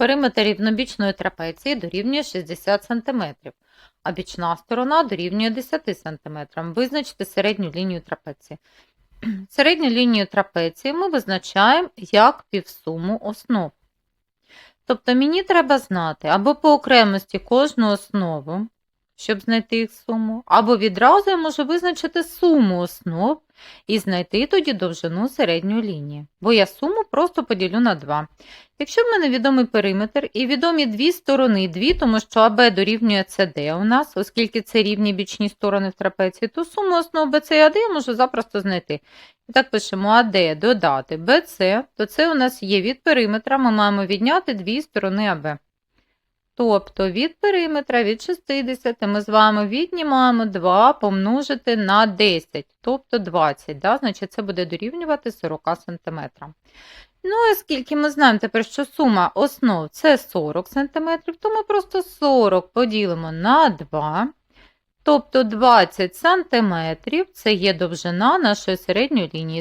Периметр рівнобічної трапеції дорівнює 60 см, а бічна сторона дорівнює 10 см. Визначте середню лінію трапеції. Середню лінію трапеції ми визначаємо як півсуму основ. Тобто мені треба знати або по окремості кожну основу, щоб знайти їх суму, або відразу я можу визначити суму основ і знайти тоді довжину середньої лінії, бо я суму просто поділю на 2. Якщо в мене відомий периметр і відомі дві сторони, дві, тому що АБ дорівнює СД у нас, оскільки це рівні бічні сторони в трапеції, то суму основ БЦ і АД я можу запросто знайти. І так пишемо АД додати БЦ, то це у нас є від периметра, ми маємо відняти дві сторони АБ. Тобто від периметра від 60 ми з вами віднімаємо 2 помножити на 10, тобто 20, да? значить це буде дорівнювати 40 см. Ну, оскільки ми знаємо тепер, що сума основ це 40 см, то ми просто 40 поділимо на 2, тобто 20 см це є довжина нашої середньої лінії.